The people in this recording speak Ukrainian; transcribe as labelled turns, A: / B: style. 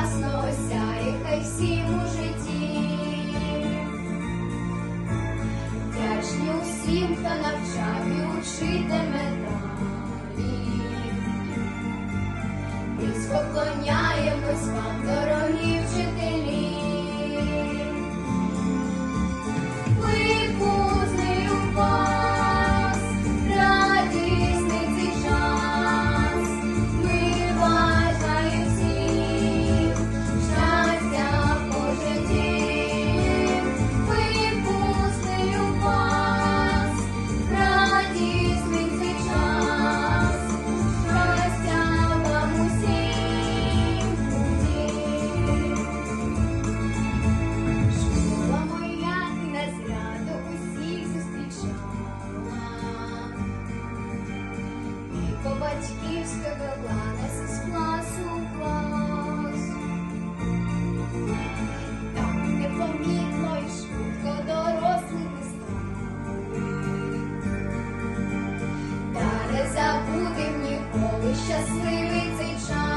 A: прекрасно осяє, всім у житті. Вдячні усім, хто навчав і учитиме далі. Низько вклоняємось вам, дорогі вчителі. Батьківська вела з класу в клас. Так непомітно і швидко дорослих ми стали. Та не забудем ніколи щасливий цей час.